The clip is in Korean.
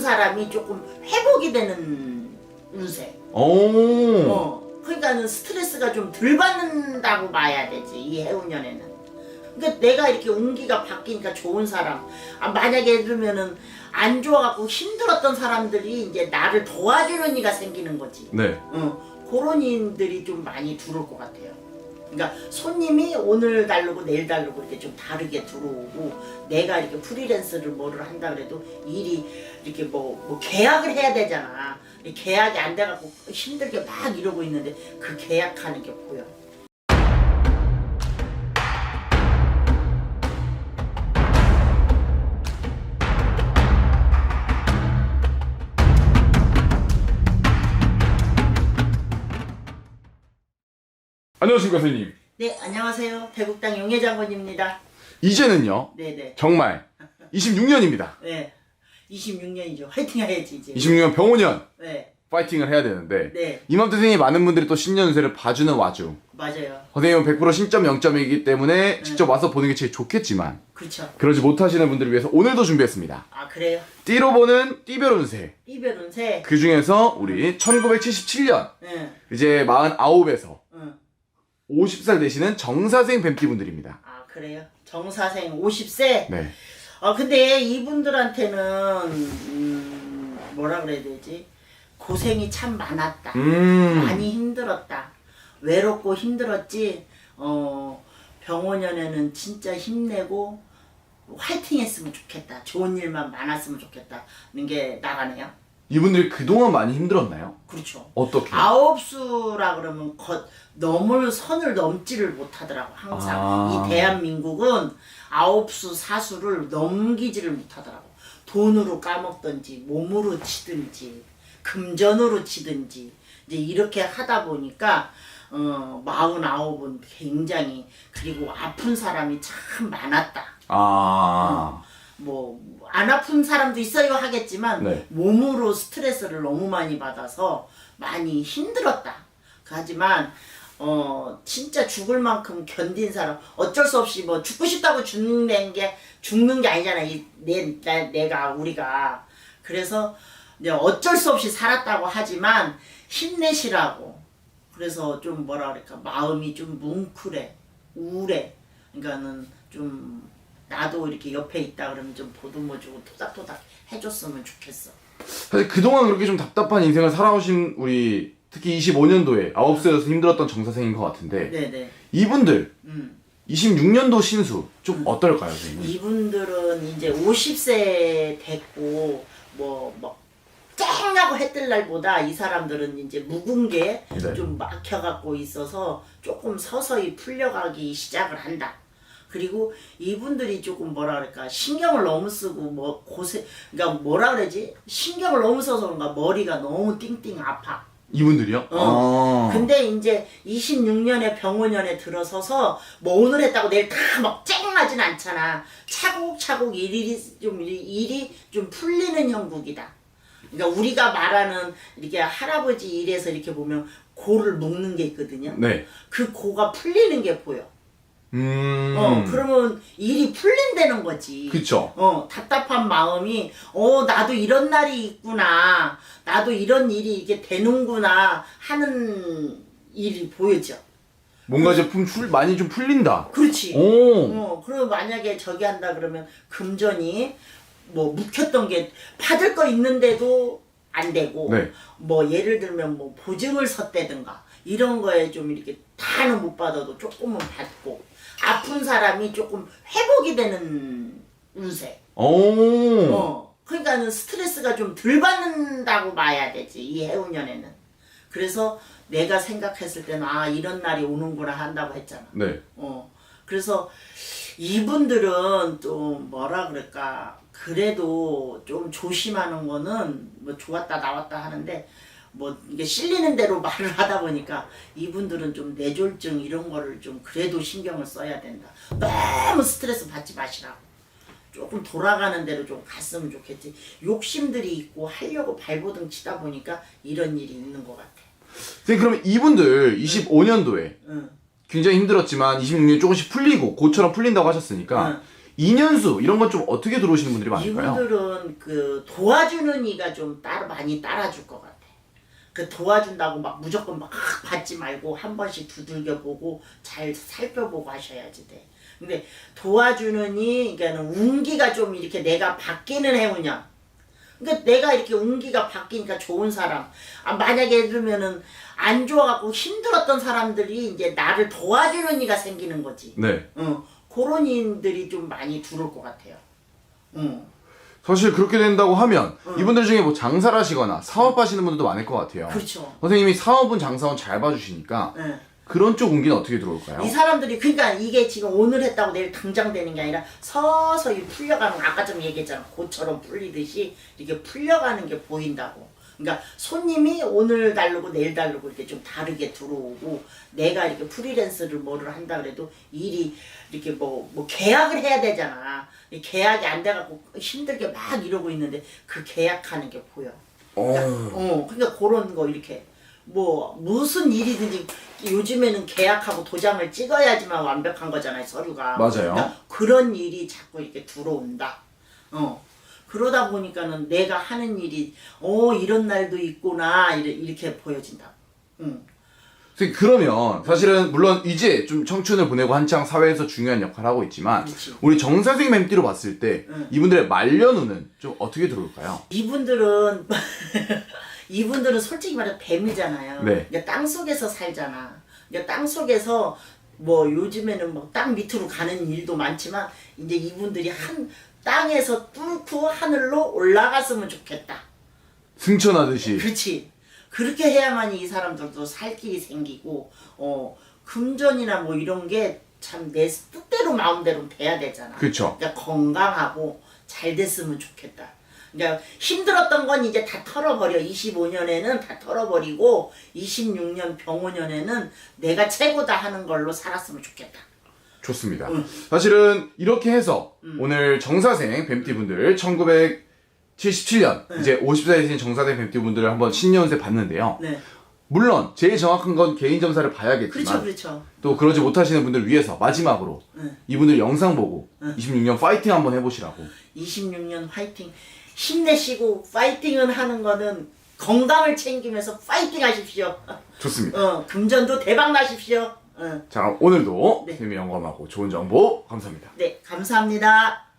아픈 사람이 조금 회복이 되는 운세. 오. 어, 그러니까는 스트레스가 좀 덜 받는다고 봐야 되지 이 해운년에는. 그러니까 내가 이렇게 운기가 바뀌니까 좋은 사람. 아, 만약에 예를 들면은 안 좋아갖고 힘들었던 사람들이 이제 나를 도와주는 이가 생기는 거지. 네. 어, 그런 인들이 좀 많이 들어올 것 같아요. 그러니까 손님이 오늘 다르고 내일 다르고 이렇게 좀 다르게 들어오고 내가 이렇게 프리랜서를 뭐를 한다 그래도 일이 이렇게 뭐, 뭐 계약을 해야 되잖아. 이 계약이 안 돼갖고 힘들게 막 이러고 있는데 그 계약하는 게 보여. 안녕하십니까 선생님. 네, 안녕하세요. 대국당 용혜장군입니다. 이제는요. 네네. 정말 26년입니다. 네. 26년이죠. 화이팅 해야지, 이제. 26년 병원년 네. 파이팅을 해야 되는데 네. 이맘때 선생님 많은 분들이 또 신년 운세를 봐주는 와중 맞아요. 선생님은 100% 신점 0점이기 때문에 직접 와서 보는 게 제일 좋겠지만 그렇죠. 그러지 못하시는 분들을 위해서 오늘도 준비했습니다. 아, 그래요? 띠로 보는 띠별 운세 이별 운세. 그 중에서 우리 1977년 응. 이제 49에서 응. 50살 되시는 정사생 뱀띠 분들입니다. 아 그래요? 정사생 50세? 네. 아 근데 이분들한테는 음, 뭐라 그래야 되지? 고생이 참 많았다. 음. 많이 힘들었다. 외롭고 힘들었지. 어 병원연에는 진짜 힘내고 화이팅 했으면 좋겠다. 좋은 일만 많았으면 좋겠다는 게 나가네요. 이분들이 그동안 많이 힘들었나요? 그렇죠. 어떻게? 아홉 수라 그러면 거, 넘을 선을 넘지를 못하더라고 항상 아. 이 대한민국은 아홉 수 사수를 넘기지를 못하더라고 돈으로 까먹든지 몸으로 치든지 금전으로 치든지 이제 이렇게 하다 보니까 어 마흔아홉은 굉장히 그리고 아픈 사람이 참 많았다 아. 뭐 안 아픈 사람도 있어요 하겠지만 네. 몸으로 스트레스를 너무 많이 받아서 많이 힘들었다. 하지만 어 진짜 죽을 만큼 견딘 사람 어쩔 수 없이 뭐 죽고 싶다고 죽는 게 죽는 게 아니잖아. 이, 내, 나, 내가 우리가 그래서 이제 어쩔 수 없이 살았다고 하지만 힘내시라고 그래서 좀 뭐라 그럴까 마음이 좀 뭉클해 우울해 그러니까는 좀 나도 이렇게 옆에 있다 그러면 좀 보듬어주고 토닥토닥 해줬으면 좋겠어. 사실 그동안 그렇게 좀 답답한 인생을 살아오신 우리 특히 25년도에 9세에서 힘들었던 정사생인 것 같은데 네네. 이분들 음. 26년도 신수 좀 어떨까요, 선생님? 이분들은 이제 50세 됐고 뭐뭐 쨍하고 해뜰 날보다 이 사람들은 이제 묵은 게 네. 좀 막혀갖고 있어서 조금 서서히 풀려가기 시작을 한다. 그리고 이분들이 조금 뭐라 그럴까 신경을 너무 쓰고 뭐 고생 그러니까 뭐라 그러지 신경을 너무 써서 그런가 머리가 너무 띵띵 아파. 이분들이요? 어. 아. 근데 이제 26년에 병원연에 들어서서 뭐 오늘 했다고 내일 다막 쨍하진 않잖아. 차곡차곡 일이 좀 일이- 일이 좀 풀리는 형국이다. 그러니까 우리가 말하는 이렇게 할아버지 일에서 이렇게 보면 고를 묶는 게 있거든요. 네. 그 고가 풀리는 게 보여. 음. 어, 그러면 일이 풀린다는 거지. 그쵸. 어, 답답한 마음이, 어, 나도 이런 날이 있구나. 나도 이런 일이 이게 되는구나. 하는 일이 보여져. 뭔가 제품 출 많이 좀 풀린다. 그렇지. 오. 어, 그리고 만약에 저기 한다 그러면 금전이 뭐 묵혔던 게 받을 거 있는데도 안 되고, 네. 뭐 예를 들면 뭐 보증을 섰다든가 이런 거에 좀 이렇게 다는 못 받아도 조금은 받고 아픈 사람이 조금 회복이 되는 운세. 오. 어, 그러니까는 스트레스가 좀 덜 받는다고 봐야 되지 이 해운년에는. 그래서 내가 생각했을 때는 아 이런 날이 오는구나 한다고 했잖아. 네. 어, 그래서 이분들은 좀 뭐라 그럴까 그래도 좀 조심하는 거는 뭐 좋았다 나왔다 하는데 뭐 이게 실리는 대로 말을 하다 보니까 이분들은 좀 뇌졸중 이런 거를 좀 그래도 신경을 써야 된다. 너무 스트레스 받지 마시라고. 조금 돌아가는 대로 좀 갔으면 좋겠지. 욕심들이 있고 하려고 발버둥 치다 보니까 이런 일이 있는 것 같아. 선생님 그러면 이분들 25년도에 응. 굉장히 힘들었지만 26년에 조금씩 풀리고 고처럼 풀린다고 하셨으니까 응. 인연수 이런 건 좀 어떻게 들어오시는 분들이 많을까요? 이분들은 그 도와주는 이가 좀 따로 많이 따라줄 것 같아. 그 도와준다고 막 무조건 막 받지 말고 한 번씩 두들겨 보고 잘 살펴보고 하셔야지 돼. 근데 도와주는 이 그러니까는 운기가 좀 이렇게 내가 바뀌는 해운이야. 그러니까 내가 이렇게 운기가 바뀌니까 좋은 사람. 아, 만약에 예를 들면은 안 좋아갖고 힘들었던 사람들이 이제 나를 도와주는 이가 생기는 거지. 네. 어, 그런 인들이 좀 많이 들어올 것 같아요. 어. 사실 그렇게 된다고 하면 이분들 중에 뭐 장사를 하시거나 사업하시는 분들도 많을 것 같아요. 그렇죠. 선생님이 사업은 장사원 잘 봐주시니까 예. 그런 쪽 운기는 어떻게 들어올까요? 이 사람들이 그러니까 이게 지금 오늘 했다고 내일 당장 되는 게 아니라 서서히 풀려가는 거 아까 좀 얘기했잖아 고처럼 풀리듯이 이렇게 풀려가는 게 보인다고 그러니까 손님이 오늘 다르고 내일 다르고 이렇게 좀 다르게 들어오고 내가 이렇게 프리랜서를 뭐를 한다 그래도 일이 이렇게 뭐, 뭐 계약을 해야 되잖아 이 계약이 안 돼갖고 힘들게 막 이러고 있는데 그 계약하는 게 보여 어. 어, 그러니까 그런 거 이렇게 뭐 무슨 일이든지 요즘에는 계약하고 도장을 찍어야지만 완벽한 거잖아요 서류가. 맞아요. 그러니까 그런 일이 자꾸 이렇게 들어온다. 어. 그러다 보니까는 내가 하는 일이 어 이런 날도 있구나 이렇게 보여진다. 응. 선생님, 그러면 사실은 물론 이제 좀 청춘을 보내고 한창 사회에서 중요한 역할을 하고 있지만 그렇지. 우리 정 선생님 햄띠로 봤을 때 응. 이분들의 말년운은 좀 어떻게 들어올까요? 이분들은 이분들은 솔직히 말해 서 뱀이잖아요. 네. 그러니까 땅 속에서 살잖아. 그러니까 땅 속에서 뭐 요즘에는 뭐 땅 밑으로 가는 일도 많지만 이제 이분들이 한 땅에서 뚫고 하늘로 올라갔으면 좋겠다. 승천하듯이 그렇지. 그렇게 해야만 이 사람들도 살 길이 생기고 어 금전이나 뭐 이런 게 참 내 뜻대로 마음대로 돼야 되잖아. 그쵸. 그러니까 건강하고 잘 됐으면 좋겠다. 그러니까 힘들었던 건 이제 다 털어버려. 25년에는 다 털어버리고 26년 병원년에는 내가 최고다 하는 걸로 살았으면 좋겠다. 좋습니다. 응. 사실은 이렇게 해서 음. 오늘 정사생 뱀띠분들 1977년 이제 50살이 되신 정사생 뱀띠분들을 한번 신년세 봤는데요. 네. 물론 제일 정확한 건 개인 점사를 봐야겠지만 그렇죠, 그렇죠. 또 그러지 못하시는 분들 위해서 마지막으로 응. 이분들 영상 보고 응. 26년 파이팅 한번 해보시라고 26년 화이팅. 힘내시고 파이팅은 하는 거는 건강을 챙기면서 파이팅 하십시오. 좋습니다. 어, 금전도 대박 나십시오. 어, 자 오늘도 네. 선생님의 영감하고 좋은 정보 감사합니다. 네, 감사합니다.